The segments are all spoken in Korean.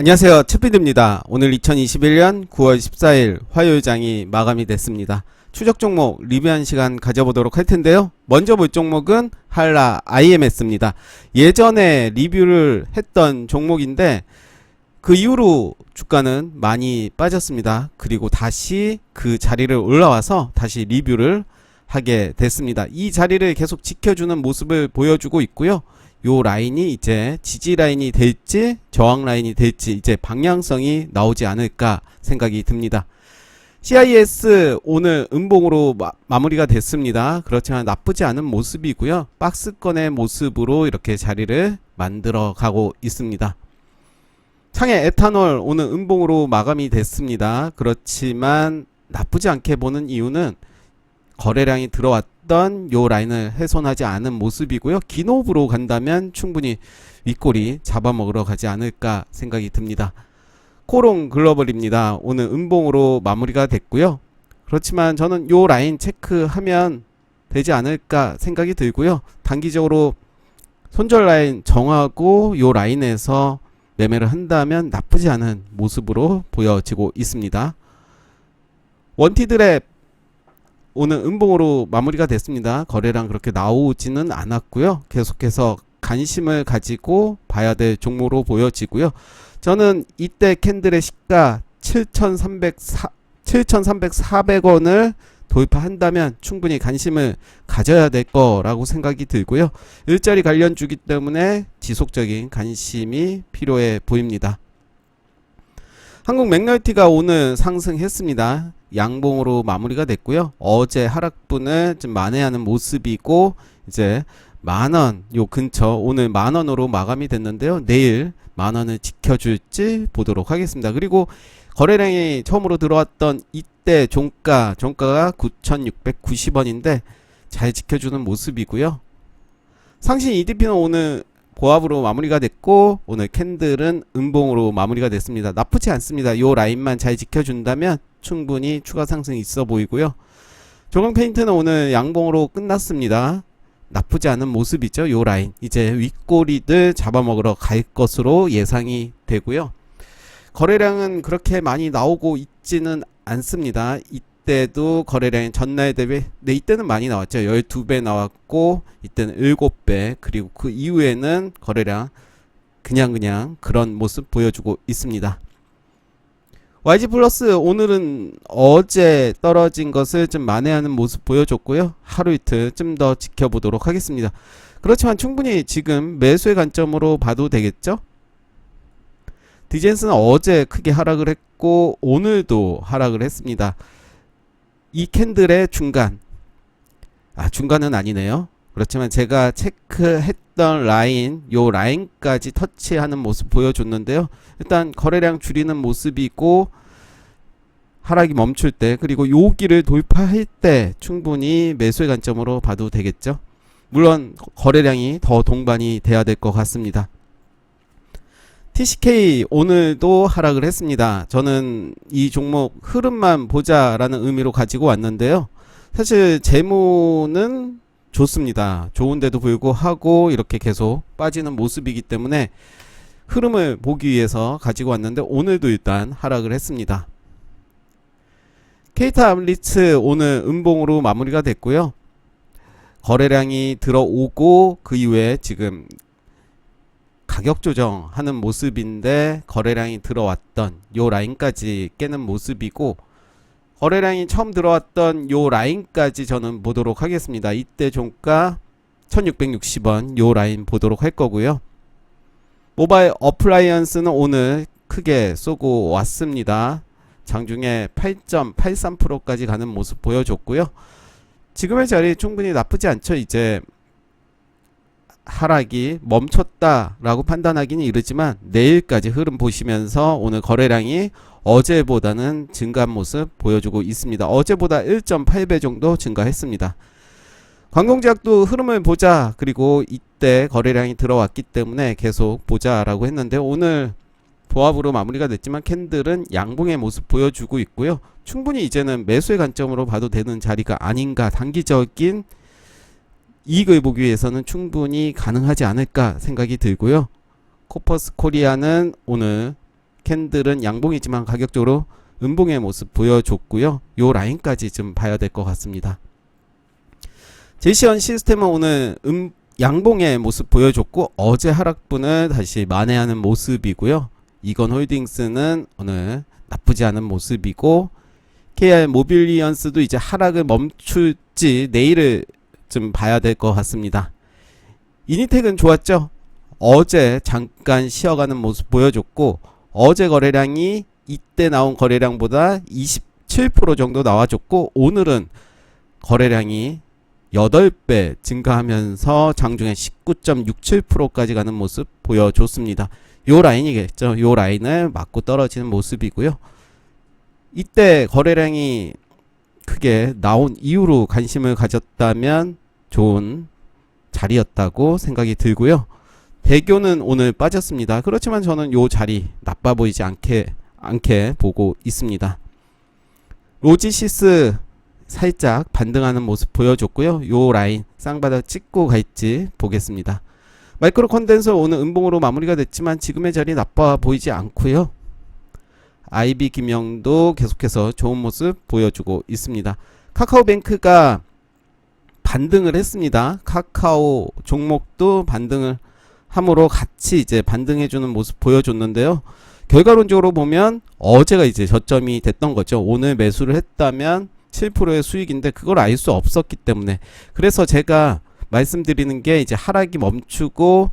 안녕하세요. 채피드입니다. 오늘 2021년 9월 14일 화요일장이 마감이 됐습니다. 추적 종목 리뷰한 시간 가져보도록 할 텐데요. 먼저 볼 종목은 한라 IMS입니다. 예전에 리뷰를 했던 종목인데 그 이후로 주가는 많이 빠졌습니다. 그리고 다시 그 자리를 올라와서 다시 리뷰를 하게 됐습니다. 이 자리를 계속 지켜주는 모습을 보여주고 있고요. 요 라인이 이제 지지 라인이 될지 저항 라인이 될지 이제 방향성이 나오지 않을까 생각이 듭니다. CIS 오늘 음봉으로 마, 마무리가 됐습니다. 그렇지만 나쁘지 않은 모습이고요. 박스권의 모습으로 이렇게 자리를 만들어 가고 있습니다. 상해 에탄올 오늘 음봉으로 마감이 됐습니다. 그렇지만 나쁘지 않게 보는 이유는 거래량이 들어왔 던 요 라인을 훼손하지 않은 모습이고요. 기노브로 간다면 충분히 윗골이 잡아먹으러 가지 않을까 생각이 듭니다. 코롱 글로벌입니다. 오늘 음봉으로 마무리가 됐고요. 그렇지만 저는 요 라인 체크하면 되지 않을까 생각이 들고요. 단기적으로 손절 라인 정하고 요 라인에서 매매를 한다면 나쁘지 않은 모습으로 보여지고 있습니다. 원티드랩 오늘 음봉으로 마무리가 됐습니다. 거래량 그렇게 나오지는 않았고요. 계속해서 관심을 가지고 봐야 될 종목으로 보여지고요. 저는 이때 캔들의 시가 7,304 7,300, 400원을 돌파한다면 충분히 관심을 가져야 될 거라고 생각이 들고요. 일자리 관련 주기 때문에 지속적인 관심이 필요해 보입니다. 한국 맥널티가 오늘 상승했습니다. 양봉으로 마무리가 됐고요. 어제 하락분을 좀 만회하는 모습이고 이제 만원 요 근처 오늘 만원으로 마감이 됐는데요. 내일 만원을 지켜줄지 보도록 하겠습니다. 그리고 거래량이 처음으로 들어왔던 이때 종가 종가가 9,690원인데 잘 지켜주는 모습이고요. 상신 EDP는 오늘 고압으로 마무리가 됐고 오늘 캔들은 음봉으로 마무리가 됐습니다. 나쁘지 않습니다. 요 라인만 잘 지켜준다면 충분히 추가 상승이 있어 보이고요. 조경 페인트는 오늘 양봉으로 끝났습니다. 나쁘지 않은 모습이죠. 요 라인 이제 윗꼬리들 잡아먹으러 갈 것으로 예상이 되고요. 거래량은 그렇게 많이 나오고 있지는 않습니다. 이때도 거래량이 전날 대비 네 이때는 많이 나왔죠. 12배 나왔고 이때는 7배 그리고 그 이후에는 거래량 그냥 그냥 그런 모습 보여주고 있습니다. YG 플러스 오늘은 어제 떨어진 것을 좀 만회하는 모습 보여줬고요. 하루 이틀 좀 더 지켜보도록 하겠습니다. 그렇지만 충분히 지금 매수의 관점으로 봐도 되겠죠? 디젠스는 어제 크게 하락을 했고 오늘도 하락을 했습니다. 이 캔들의 중간 아 중간은 아니네요. 그렇지만 제가 체크했던 라인 요 라인까지 터치하는 모습 보여줬는데요. 일단 거래량 줄이는 모습이고 하락이 멈출 때 그리고 여기를 돌파할 때 충분히 매수의 관점으로 봐도 되겠죠. 물론 거래량이 더 동반이 돼야 될 것 같습니다. TCK 오늘도 하락을 했습니다. 저는 이 종목 흐름만 보자라는 의미로 가지고 왔는데요. 사실 재무는 좋습니다. 좋은데도 불구하고 이렇게 계속 빠지는 모습이기 때문에 흐름을 보기 위해서 가지고 왔는데 오늘도 일단 하락을 했습니다. 케이타 암리츠 오늘 음봉으로 마무리가 됐고요. 거래량이 들어오고 그 이후에 지금 가격 조정하는 모습인데 거래량이 들어왔던 요 라인까지 깨는 모습이고 거래량이 처음 들어왔던 요 라인까지 저는 보도록 하겠습니다. 이때 종가 1660원 요 라인 보도록 할 거고요. 모바일 어플라이언스는 오늘 크게 쏘고 왔습니다. 장중에 8.83%까지 가는 모습 보여줬고요. 지금의 자리 충분히 나쁘지 않죠. 이제 하락이 멈췄다라고 판단하기는 이르지만 내일까지 흐름 보시면서 오늘 거래량이 어제보다는 증가한 모습 보여주고 있습니다. 어제보다 1.8배 정도 증가했습니다. 관공제약도 흐름을 보자 그리고 이때 거래량이 들어왔기 때문에 계속 보자라고 했는데 오늘 보합으로 마무리가 됐지만 캔들은 양봉의 모습 보여주고 있고요. 충분히 이제는 매수의 관점으로 봐도 되는 자리가 아닌가 단기적인 이익을 보기 위해서는 충분히 가능하지 않을까 생각이 들고요. 코퍼스 코리아는 오늘 캔들은 양봉이지만 가격적으로 음봉의 모습 보여줬고요. 요 라인까지 좀 봐야 될 것 같습니다. 제시언 시스템은 오늘 음, 양봉의 모습 보여줬고 어제 하락분을 다시 만회하는 모습이고요. 이건 홀딩스는 오늘 나쁘지 않은 모습이고 KR 모빌리언스도 이제 하락을 멈출지 내일을 좀 봐야 될 것 같습니다. 이니텍은 좋았죠? 어제 잠깐 쉬어가는 모습 보여줬고 어제 거래량이 이때 나온 거래량보다 27% 정도 나와줬고 오늘은 거래량이 8배 증가하면서 장중에 19.67%까지 가는 모습 보여줬습니다. 요 라인이겠죠. 요 라인을 맞고 떨어지는 모습이고요. 이때 거래량이 크게 나온 이후로 관심을 가졌다면 좋은 자리였다고 생각이 들고요. 대교는 오늘 빠졌습니다. 그렇지만 저는 요 자리 나빠 보이지 않게 않게 보고 있습니다. 로지시스 살짝 반등하는 모습 보여줬고요. 요 라인 쌍바닥 찍고 갈지 보겠습니다. 마이크로 컨덴서 오늘 음봉으로 마무리가 됐지만 지금의 자리 나빠 보이지 않고요. 아이비 김영도 계속해서 좋은 모습 보여주고 있습니다. 카카오뱅크가 반등을 했습니다. 카카오 종목도 반등을 함으로 같이 이제 반등해주는 모습 보여줬는데요. 결과론적으로 보면 어제가 이제 저점이 됐던 거죠. 오늘 매수를 했다면 7%의 수익인데 그걸 알 수 없었기 때문에 그래서 제가 말씀드리는 게 이제 하락이 멈추고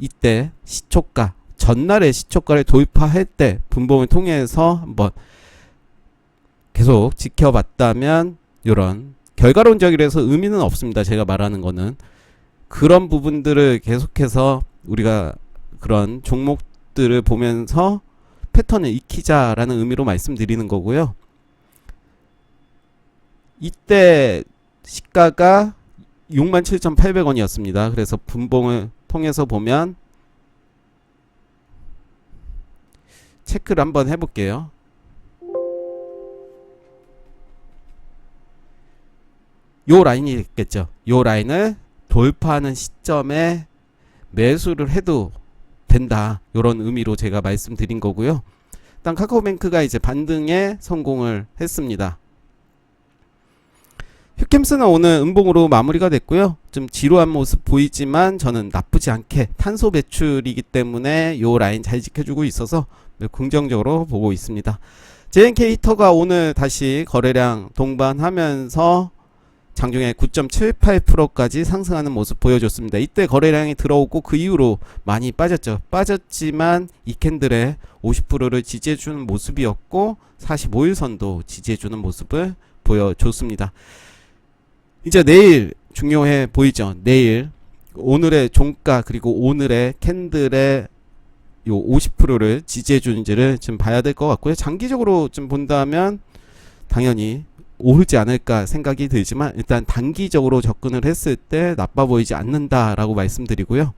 이때 시초가 전날에 시초가를 돌파할 때 분봉을 통해서 한번 계속 지켜봤다면 이런 결과론적이라서 의미는 없습니다. 제가 말하는 거는 그런 부분들을 계속해서 우리가 그런 종목들을 보면서 패턴을 익히자라는 의미로 말씀드리는 거고요. 이때 시가가 67,800원이었습니다. 그래서 분봉을 통해서 보면 체크를 한번 해볼게요. 요 라인이 있겠죠. 요 라인을 돌파하는 시점에 매수를 해도 된다. 요런 의미로 제가 말씀드린 거고요. 일단 카카오뱅크가 이제 반등에 성공을 했습니다. 휴캠스는 오늘 음봉으로 마무리가 됐고요. 좀 지루한 모습 보이지만 저는 나쁘지 않게 탄소 배출이기 때문에 요 라인 잘 지켜주고 있어서 긍정적으로 보고 있습니다. JNK 히터가 오늘 다시 거래량 동반하면서 장중에 9.78%까지 상승하는 모습 보여줬습니다. 이때 거래량이 들어오고 그 이후로 많이 빠졌죠. 빠졌지만 이 캔들의 50%를 지지해주는 모습이었고 45일선도 지지해주는 모습을 보여줬습니다. 이제 내일 중요해 보이죠. 내일 오늘의 종가 그리고 오늘의 캔들의 요 50%를 지지해 주는지를 좀 봐야 될 것 같고요. 장기적으로 좀 본다면 당연히 오르지 않을까 생각이 들지만 일단 단기적으로 접근을 했을 때 나빠 보이지 않는다라고 말씀드리고요.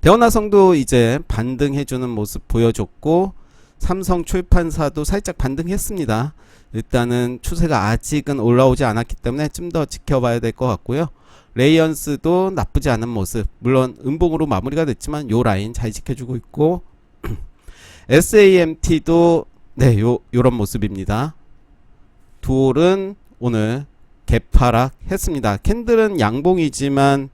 대원화성도 이제 반등해 주는 모습 보여줬고 삼성 출판사도 살짝 반등했습니다. 일단은 추세가 아직은 올라오지 않았기 때문에 좀 더 지켜봐야 될 것 같고요. 레이언스도 나쁘지 않은 모습. 물론 음봉으로 마무리가 됐지만 요 라인 잘 지켜주고 있고 SAMT도 네, 요 요런 모습입니다. 두올은 오늘 개파락 했습니다. 캔들은 양봉이지만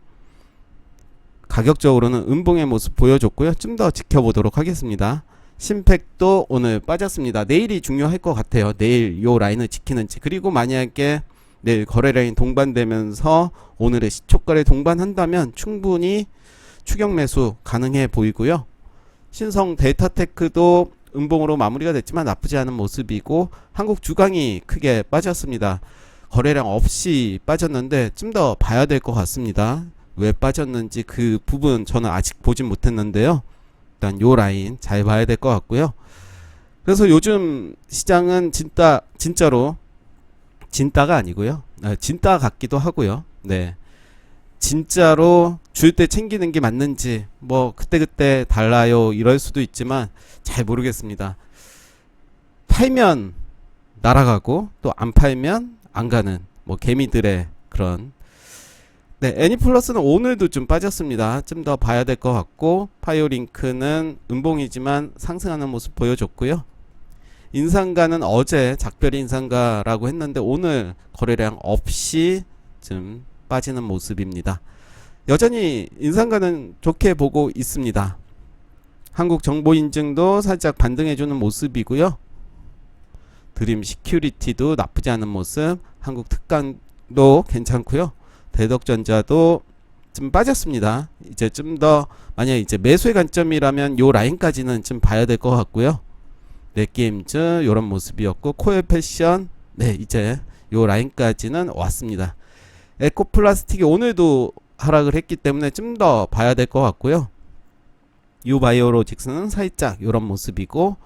가격적으로는 음봉의 모습 보여줬고요. 좀 더 지켜보도록 하겠습니다. 심팩도 오늘 빠졌습니다. 내일이 중요할 것 같아요. 내일 요 라인을 지키는지 그리고 만약에 내일 거래량이 동반되면서 오늘의 시초가를 동반한다면 충분히 추격 매수 가능해 보이고요. 신성 데이터테크도 음봉으로 마무리가 됐지만 나쁘지 않은 모습이고 한국 주강이 크게 빠졌습니다. 거래량 없이 빠졌는데 좀 더 봐야 될 것 같습니다. 왜 빠졌는지 그 부분 저는 아직 보진 못했는데요. 일단 요 라인 잘 봐야 될 것 같고요. 그래서 요즘 시장은 진짜 진짜로 진따가 아니고요. 아, 진따 같기도 하고요. 네. 진짜로 줄 때 챙기는 게 맞는지 뭐 그때그때 달라요 이럴 수도 있지만 잘 모르겠습니다. 팔면 날아가고 또 안 팔면 안 가는 뭐 개미들의 그런 네, 애니플러스는 오늘도 좀 빠졌습니다. 좀 더 봐야 될 것 같고 파이오링크는 음봉이지만 상승하는 모습 보여줬고요. 인상가는 어제 작별 인상가라고 했는데 오늘 거래량 없이 좀 빠지는 모습입니다. 여전히 인상가는 좋게 보고 있습니다. 한국 정보 인증도 살짝 반등해주는 모습이고요. 드림 시큐리티도 나쁘지 않은 모습, 한국 특강도 괜찮고요. 대덕전자도 좀 빠졌습니다. 이제 좀 더 만약 이제 매수의 관점이라면 요 라인까지는 좀 봐야 될 것 같고요. 넷게임즈 요런 모습이었고 코엘 패션 네 이제 요 라인까지는 왔습니다. 에코플라스틱이 오늘도 하락을 했기 때문에 좀 더 봐야 될 것 같고요. 유바이오로직스는 살짝 요런 모습이고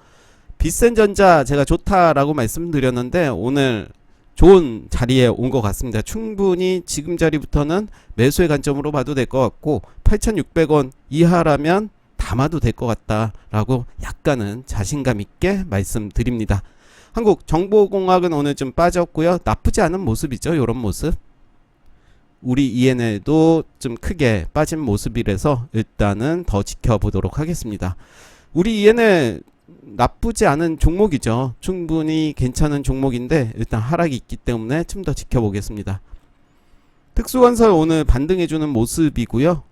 비센전자 제가 좋다라고 말씀드렸는데 오늘 좋은 자리에 온 것 같습니다. 충분히 지금 자리부터는 매수의 관점으로 봐도 될 것 같고 8,600원 이하라면 담아도 될 것 같다라고 약간은 자신감 있게 말씀드립니다. 한국 정보공학은 오늘 좀 빠졌고요. 나쁘지 않은 모습이죠. 이런 모습. 우리 ENL도 좀 크게 빠진 모습이라서 일단은 더 지켜보도록 하겠습니다. 우리 ENL 나쁘지 않은 종목이죠. 충분히 괜찮은 종목인데 일단 하락이 있기 때문에 좀 더 지켜보겠습니다. 특수건설 오늘 반등해주는 모습이고요.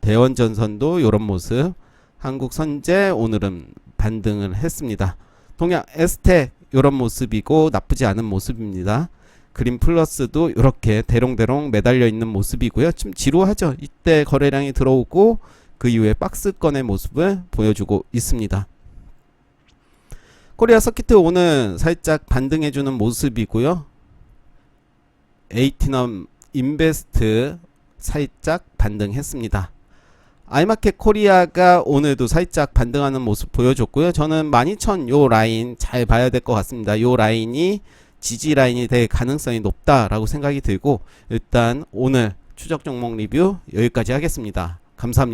대원전선도 이런 모습. 한국선제 오늘은 반등을 했습니다. 동양 에스텍 이런 모습이고 나쁘지 않은 모습입니다. 그린 플러스도 이렇게 대롱대롱 매달려 있는 모습이고요. 좀 지루하죠. 이때 거래량이 들어오고 그 이후에 박스권의 모습을 보여주고 있습니다. 코리아 서키트 오늘 살짝 반등해주는 모습이고요. 에이티넘 인베스트 살짝 반등했습니다. 아이마켓 코리아가 오늘도 살짝 반등하는 모습 보여줬고요. 저는 12,000 요 라인 잘 봐야 될 것 같습니다. 요 라인이 지지 라인이 될 가능성이 높다라고 생각이 들고 일단 오늘 추적 종목 리뷰 여기까지 하겠습니다. 감사합니다.